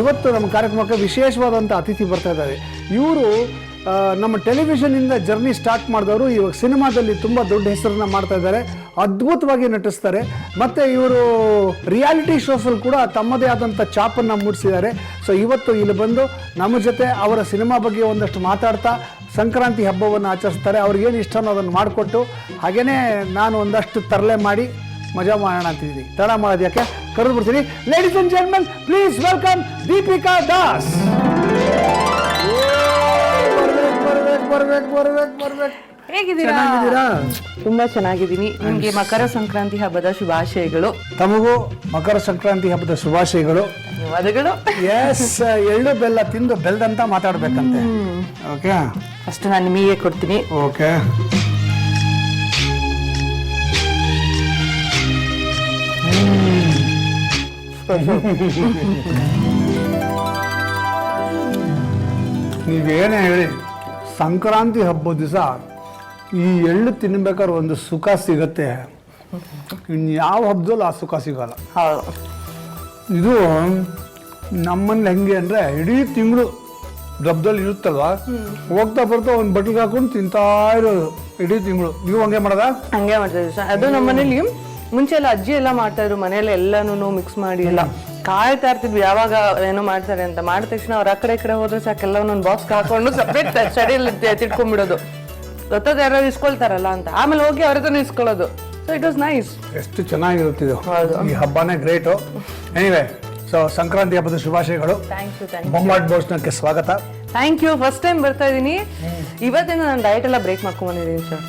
ಇವತ್ತು ನಮ್ಮ ಕಾರ್ಯಕ್ರಮಕ್ಕೆ ವಿಶೇಷವಾದಂಥ ಅತಿಥಿ ಬರ್ತಾ ಇದ್ದಾರೆ. ಇವರು ನಮ್ಮ ಟೆಲಿವಿಷನಿಂದ ಜರ್ನಿ ಸ್ಟಾರ್ಟ್ ಮಾಡಿದವರು, ಇವಾಗ ಸಿನಿಮಾದಲ್ಲಿ ತುಂಬ ದೊಡ್ಡ ಹೆಸರನ್ನ ಮಾಡ್ತಾ ಇದ್ದಾರೆ. ಅದ್ಭುತವಾಗಿ ನಟಿಸ್ತಾರೆ. ಮತ್ತು ಇವರು ರಿಯಾಲಿಟಿ ಶೋಸಲ್ಲಿ ಕೂಡ ತಮ್ಮದೇ ಆದಂಥ ಚಾಪನ್ನು ಮೂಡಿಸಿದ್ದಾರೆ. ಸೊ ಇವತ್ತು ಇಲ್ಲಿ ಬಂದು ನಮ್ಮ ಜೊತೆ ಅವರ ಸಿನಿಮಾ ಬಗ್ಗೆ ಒಂದಷ್ಟು ಮಾತಾಡ್ತಾ, ಸಂಕ್ರಾಂತಿ ಹಬ್ಬವನ್ನು ಆಚರಿಸ್ತಾರೆ. ಅವ್ರಿಗೇನು ಇಷ್ಟನೋ ಅದನ್ನು ಮಾಡಿಕೊಟ್ಟು ಹಾಗೆಯೇ ನಾನು ಒಂದಷ್ಟು ತರಲೆ ಮಾಡಿ ಮಜಾ ಮಾಡೋಣ ಅಂತಿದ್ದೀನಿ. ತಡ ಮಾಡೋದು ಯಾಕೆ? ಕರೆದು ಬಿಡ್ತೀನಿ. Ladies and gentleman please welcome Deepika Das ಹೇಗಿದ್ದೀರಾ? ಚೆನ್ನಾಗಿದ್ದೀರಾ? ತುಂಬಾ ಚೆನ್ನಾಗಿದ್ದೀನಿ. ನಿಮ್ಗೆ ಮಕರ ಸಂಕ್ರಾಂತಿ ಹಬ್ಬದ ಶುಭಾಶಯಗಳು. ತಮಗೂ ಮಕರ ಸಂಕ್ರಾಂತಿ ಹಬ್ಬದ ಶುಭಾಶಯಗಳು. ಧನ್ಯವಾದಗಳು. ಎಸ್ ಎಳ್ಳು ಬೆಲ್ಲ ತಿಂದು ಬೆಲ್ದಂತ ಮಾತಾಡ್ಬೇಕಂತೆ. ಓಕೆ ಫಸ್ಟ್ ನಾನು ನಿಮಗೆ ಕೊಡ್ತೀನಿ. ಓಕೆ ನೀವೇನೇ ಹೇಳಿ ಸಂಕ್ರಾಂತಿ ಹಬ್ಬದ ದಿವಸ ಈ ಎಳ್ಳು ತಿನ್ಬೇಕಾದ್ರೆ ಒಂದು ಸುಖ ಸಿಗತ್ತೆ. ಇನ್ಯಾವ ಹಬ್ಬದಲ್ಲೂ ಆ ಸುಖ ಸಿಗಲ್ಲ. ಇದು ನಮ್ಮಲ್ಲಿ ಹೆಂಗೆ ಅಂದರೆ ಇಡೀ ತಿಂಗಳು ಡಬ್ದಲ್ಲಿ ಇರುತ್ತಲ್ವ? ಹೋಗ್ತಾ ಬರ್ತಾ ಒಂದು ಬಟ್ಲಿಗೆ ಹಾಕೊಂಡು ತಿಂತಾ ಇರೋದು ಇಡೀ ತಿಂಗಳು. ನೀವು ಹಂಗೆ ಮಾಡೋದಾ? ಹಂಗೆ ಮಾಡ್ತೀವಿ ಇದ್ದೀವಿ ಅದು ನಮ್ಮ ಮನೇಲಿ ಮುಂಚೆ ಎಲ್ಲ ಅಜ್ಜಿ ಎಲ್ಲ ಮಾಡ್ತಾ ಇದ್ರು ಮನೇಲಿ ಎಲ್ಲಾನು ಮಿಕ್ಸ್ ಮಾಡಿ ಎಲ್ಲ. ಕಾಯ್ತಾ ಇರ್ತಿದ್ವಿ ಯಾವಾಗ ಏನೋ ಮಾಡ್ತಾರೆ ಅಂತ. ಮಾಡಿದ ತಕ್ಷಣ ಅವ್ರ ಆ ಕಡೆ ಈ ಕಡೆ ಹೋದ್ರೆ ಸಾಕೆಲ್ಲ ಒಂದೊಂದು ಬಾಕ್ಸ್ ಹಾಕೊಂಡು ಸಪ್ರೇಟ್ ಸ್ಟಡಿಯಲ್ಲಿ ತಿಳ್ಕೊಂಡ್ಬಿಡೋದು. ಗೊತ್ತದ ಯಾರೋ ಇಸ್ಕೊಳ್ತಾರಲ್ಲ ಅಂತ. ಆಮೇಲೆ ಹೋಗಿ ಅವ್ರ ಹತ್ರ ಇಸ್ಕೊಳ್ಳೋದು. ಸೊ ಇಟ್ ವಾಸ್ ನೈಸ್ ಎಷ್ಟು ಚೆನ್ನಾಗಿರುತ್ತಿದ್ದು. ಈ ಹಬ್ಬನೇ ಗ್ರೇಟು ಎನಿವೆ ಸೊ ಸಂಕ್ರಾಂತಿ ಹಬ್ಬದ ಶುಭಾಶಯಗಳು. ಥ್ಯಾಂಕ್ ಯು ಥ್ಯಾಂಕ್ ಬೊಂಬಾಟ್ ಭೋಜನಕ್ಕೆ ಸ್ವಾಗತ. ಥ್ಯಾಂಕ್ ಯು ಫಸ್ಟ್ ಟೈಮ್ ಬರ್ತಾ ಇದ್ದೀನಿ. ಇವತ್ತಿಂದ ನಾನು ಡಯಟ್ ಎಲ್ಲ ಬ್ರೇಕ್ ಮಾಡ್ಕೊಂಡ್ ಬಂದಿದ್ದೀನಿ ಸರ್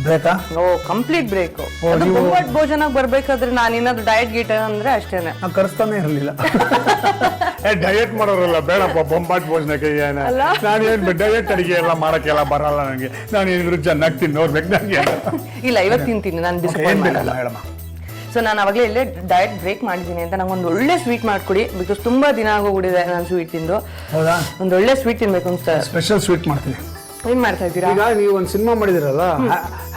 ಬೇಕಾ ಓ ಕಂಪ್ಲೀಟ್ ಬ್ರೇಕ್ ಓ, ನೀವು- ಭೋಜನಕ್ಕೆ ಬರ್ಬೇಕಾದ್ರೆ ನಾನು ಏನಾದ್ರು ಡಯಟ್ ಗೀಟ ಅಂದ್ರೆ ಅಷ್ಟೇನೆ. ನಾನು ಕರೆಸ್ತಾನೆ ಇರಲಿಲ್ಲ. ಡಯಟ್ ಮಾಡೋರಲ್ಲ ಬೇಡಪ್ಪ ಬೊಂಬಾಟ್ ಭೋಜನಕ್ಕೆ ಏನ? ಅಲ್ಲ? ನಾನು ಏನು ಡಯಟ್ ಅಡಿಗೆ ಎಲ್ಲ ಮಾಡೋಕ್ಕೆಲ್ಲ ಬರಲ್ಲ ನನಗೆ ನಾನು ಏನಿದ್ರು ಚೆನ್ನಾಗಿ ತಿಂದು ನೋಡ್ಬೇಕು ನನಗೆ ಇಲ್ಲ ಇವತ್ತು ತಿಂತೀನಿ ನಾನು ಏನು ಡಿಸಪಾಯಿಂಟ್ ಬೇಕಲ್ಲ ಮಾಡಲ್ಲ. ಹೇಳಮ್ಮ? ಸೊ ನಾನು ಅವಾಗಲೇ ಇಲ್ಲೇ ಡಯಟ್ ಬ್ರೇಕ್ ಮಾಡಿದ್ದೀನಿ ಅಂತ ನಂಗೆ ಒಂದು ಒಳ್ಳೆ ಸ್ವೀಟ್ ಮಾಡ್ಕೊಡಿ ಬಿಕಾಸ್ ತುಂಬಾ ದಿನ ಆಗೋಗ್ಬಿಟ್ಟಿದೆ ನಾನು ಸ್ವೀಟ್ ತಿಂದು. ಹೌದಾ? ಒಂದು ಒಳ್ಳೆ ಸ್ವೀಟ್ ತಿನ್ಬೇಕು ಅಂತ ಸ್ಪೆಷಲ್ ಸ್ವೀಟ್ ಮಾಡ್ತೀನಿ. ಏನ್ ಮಾಡ್ತಾ ಇದ್ದೀರಾ? ಈಗ ನೀವು ಒಂದು cinema ಮಾಡಿದಿರಲ್ಲ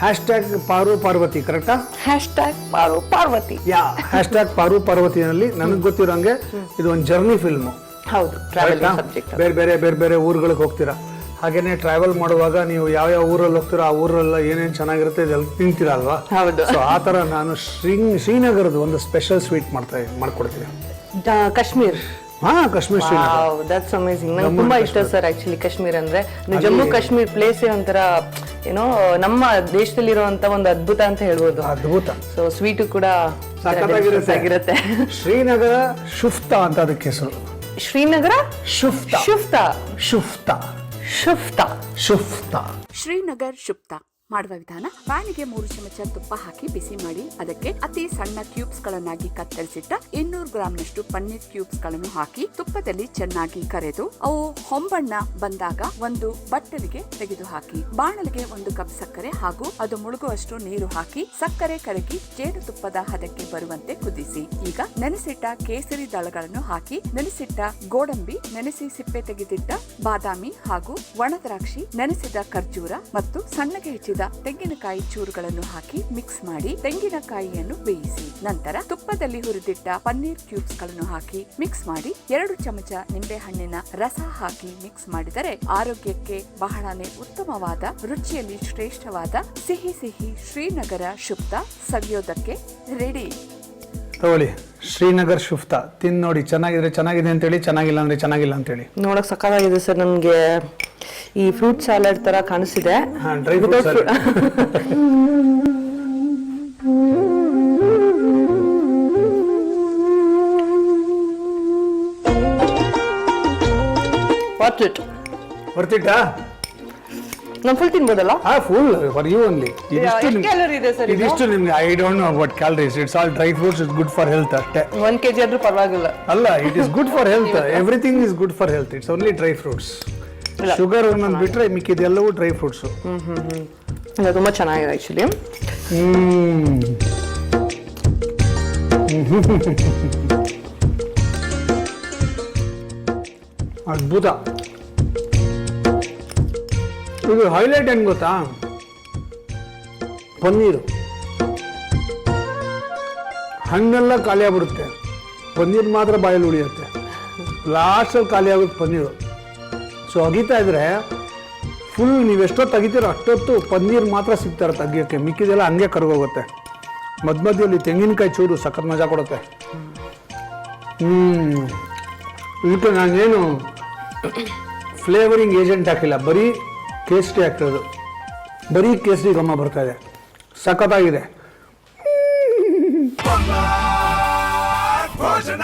hash tag Paru Parvathi ಕರೆಕ್ಟಾ hashtag Paru Parvathi. Yeah hashtag Paru ಪಾರ್ವತಿನಲ್ಲಿ ನನಗೆ ಗೊತ್ತಿರೋಂಗೆ ಇದು ಒಂದು ಜರ್ನಿ ಫಿಲ್ಮ್ ಹೌದು ಟ್ರಾವೆಲ್ ಸಬ್ಜೆಕ್ಟ್ ಬೇರೆ ಬೇರೆ ಬೇರೆ ಬೇರೆ ಊರುಗಳಿಗೆ ಹೋಗ್ತೀರಾ? ಹಾಗೇನೆ ಟ್ರಾವೆಲ್ ಮಾಡುವಾಗ ನೀವು ಯಾವ ಯಾವ ಊರಲ್ಲಿ ಹೋಗ್ತೀರಾ ಆ ಊರಲ್ಲ ಏನೇನು ಚೆನ್ನಾಗಿರುತ್ತೆ ಇದೆಲ್ಲ ತಿಂತೀರಾ ಅಲ್ವಾ? ಹೌದು. ಸೊ ಆ ಥರ ನಾನು ಶ್ರೀ ಶ್ರೀನಗರದ ಒಂದು ಸ್ಪೆಷಲ್ ಸ್ವೀಟ್ ಮಾಡ್ತಾ ಮಾಡ್ಕೊಡ್ತೀನಿ. ಕಾಶ್ಮೀರ್. ಹಾ ಕಾಶ್ಮೀರ್ ಶ್ರೀನಗರ. ದಟ್ಸ್ ಅಮೇಸಿಂಗ್ ನಂಗೆ ತುಂಬಾ ಇಷ್ಟ ಸರ್ ಆಕ್ಚುಲಿ ಕಾಶ್ಮೀರ್ ಅಂದ್ರೆ. ಜಮ್ಮು ಕಾಶ್ಮೀರ್ ಪ್ಲೇಸ್ ಒಂಥರ ಏನೋ ನಮ್ಮ ದೇಶದಲ್ಲಿರುವಂತ ಒಂದು ಅದ್ಭುತ ಅಂತ ಹೇಳ್ಬೋದು. ಅದ್ಭುತ. ಸೊ ಸ್ವೀಟು ಕೂಡ ಸಖತ್ತಾಗಿರುತ್ತೆ. ಶ್ರೀನಗರ ಶುಫ್ತಾ ಅಂತ ಅದಕ್ಕೆ ಹೆಸರು. ಶ್ರೀನಗರ? ಶುಫ್ತಾ. ಶುಫ್ತಾ. ಶುಫ್ತಾ. ಶುಫ್ತಾ. ಶುಫ್ತಾ. ಶ್ರೀನಗರ್ ಶುಪ್ತ ಮಾಡುವ ವಿಧಾನ ಪ್ಯಾನಿಗೆ ಮೂರು ಚಮಚ ತುಪ್ಪ ಹಾಕಿ ಬಿಸಿ ಮಾಡಿ, ಅದಕ್ಕೆ ಅತಿ ಸಣ್ಣ ಕ್ಯೂಬ್ಸ್ ಗಳನ್ನಾಗಿ ಕತ್ತರಿಸಿಟ್ಟ ಇನ್ನೂರು ಗ್ರಾಂನಷ್ಟು ಪನ್ನೀರ್ ಕ್ಯೂಬ್ಸ್ಗಳನ್ನು ಹಾಕಿ ತುಪ್ಪದಲ್ಲಿ ಚೆನ್ನಾಗಿ ಕರೆದು, ಅವು ಹೊಂಬಣ್ಣ ಬಂದಾಗ ಒಂದು ಬಟ್ಟಲಿಗೆ ತೆಗೆದು ಹಾಕಿ ಬಾಣಲಿಗೆ ಒಂದು ಕಪ್ ಸಕ್ಕರೆ ಹಾಗೂ ಅದು ಮುಳುಗುವಷ್ಟು ನೀರು ಹಾಕಿ ಸಕ್ಕರೆ ಕರಗಿ ಜೇನುತುಪ್ಪದ ಹದಕ್ಕೆ ಬರುವಂತೆ ಕುದಿಸಿ. ಈಗ ನೆನೆಸಿಟ್ಟ ಕೇಸರಿ ದಳಗಳನ್ನು ಹಾಕಿ, ನೆನೆಸಿಟ್ಟ ಗೋಡಂಬಿ, ನೆನೆಸಿ ಸಿಪ್ಪೆ ತೆಗೆದಿಟ್ಟ ಬಾದಾಮಿ ಹಾಗೂ ಒಣದ್ರಾಕ್ಷಿ ನೆನೆಸಿದ ಖರ್ಜೂರ ಮತ್ತು ಸಣ್ಣಗೆ ಹೆಚ್ಚಿದ ತೆಂಗಿನಕಾಯಿ ಚೂರುಗಳನ್ನು ಹಾಕಿ ಮಿಕ್ಸ್ ಮಾಡಿ ತೆಂಗಿನಕಾಯಿಯನ್ನು ಬೇಯಿಸಿ. ನಂತರ ತುಪ್ಪದಲ್ಲಿ ಹುರಿದಿಟ್ಟ ಪನ್ನೀರ್ ಕ್ಯೂಬ್ಸ್ಗಳನ್ನು ಹಾಕಿ ಮಿಕ್ಸ್ ಮಾಡಿ ಎರಡು ಚಮಚ ನಿಂಬೆ ಹಣ್ಣಿನ ರಸ ಹಾಕಿ ಮಿಕ್ಸ್ ಮಾಡಿದರೆ ಆರೋಗ್ಯಕ್ಕೆ ಬಹಳನೇ ಉತ್ತಮವಾದ, ರುಚಿಯಲ್ಲಿ ಶ್ರೇಷ್ಠವಾದ ಸಿಹಿ ಸಿಹಿ ಶ್ರೀನಗರ ಶುಪ್ತ ಸವಿಯೋದಕ್ಕೆ ರೆಡಿ. ತಗೊಳ್ಳಿ. ಶ್ರೀನಗರ್ ಶುಫ್ತಾ. ತಿಂದು ನೋಡಿ ಚೆನ್ನಾಗಿದ್ರೆ ಚೆನ್ನಾಗಿದೆ ಅಂತೇಳಿ ಚೆನ್ನಾಗಿಲ್ಲ ಅಂದ್ರೆ ಚೆನ್ನಾಗಿಲ್ಲ ಅಂತೇಳಿ. ನೋಡಕ್ ಸಕ್ಕತ್ತಾಗಿದೆ ಸರ್ ನಮ್ಗೆ. ಈ ಫ್ರೂಟ್ ಸ್ಯಾಲಡ್ ತರ ಕಾಣಿಸಿದೆ ಹಾಂ ಡ್ರೈ ಫ್ರೂಟ್ಸ್ ವಾಟ್ ಇಟ್ ಬರ್ತಿಟ್ಟಾ ನಾನು ಫುಲ್ ತಿನ್ಬೋದಲ್ಲ? ಹಾ ಫುಲ್ ಫಾರ್ ಯು ಓನ್ಲಿ ಇದಿಷ್ಟು ಕ್ಯಾಲರಿ ಇದೆ ಸರ್ ಇದು? ಇದಿಷ್ಟು ನಿಮ್ಗೆ I don't know about calories it's all dry fruits is good for health ಅಷ್ಟೇ. ಒಂದ್ ಕೆಜಿ ಆದ್ರೂ ಪರವಾಗಿಲ್ಲ. ಅಲ್ಲ it is good for health everything is good for health it's only dry fruits. Sugar ಒಂದೊಂದು ಬಿಟ್ರೆ ಮಿಕ್ಕಿದೆಲ್ಲವೂ ಡ್ರೈ ಫ್ರೂಟ್ಸು ಇಲ್ಲ ತುಂಬಾ ಚೆನ್ನಾಗಿದೆ ಆಕ್ಚುಲಿ ಅದ್ಭುತ. ಇದು ಹೈಲೈಟ್ ಏನು ಗೊತ್ತಾ? ಪನ್ನೀರು. ಹಣ್ಣೆಲ್ಲ ಖಾಲಿ ಆಗ್ಬಿಡುತ್ತೆ ಪನ್ನೀರ್ ಮಾತ್ರ ಬಾಯಲ್ಲಿ ಉಳಿಯುತ್ತೆ. ಲಾಸ್ಟಲ್ಲಿ ಖಾಲಿ ಆಗುತ್ತೆ ಪನ್ನೀರು. ಸೊ ಅಗಿತಾ ಇದ್ರೆ ಫುಲ್ ನೀವು ಎಷ್ಟೊತ್ತು ತೆಗಿತೀರೋ ಅಷ್ಟೊತ್ತು ಪನ್ನೀರ್ ಮಾತ್ರ ಸಿಗ್ತಾರೆ ತೆಗಿಯೋಕ್ಕೆ ಮಿಕ್ಕಿದೆಲ್ಲ ಹಂಗೆ ಕರ್ಗೋಗುತ್ತೆ. ಮಧ್ಯ ಮಧ್ಯದಲ್ಲಿ ತೆಂಗಿನಕಾಯಿ ಚೂರು ಸಖತ್ ಮಜಾ ಕೊಡುತ್ತೆ. ಹ್ಞೂ ಇದಕ್ಕೆ ನಾನೇನು ಫ್ಲೇವರಿಂಗ್ ಏಜೆಂಟ್ ಹಾಕಿಲ್ಲ. ಬರೀ ಕೇಸರಿ ಆಗ್ತದೆ. ಬರೀ ಕೇಸರಿ ಗಮ್ಮ ಬರ್ತಾ ಇದೆ. ಸಖತ್ತಾಗಿದೆ. ಭೋಜನ.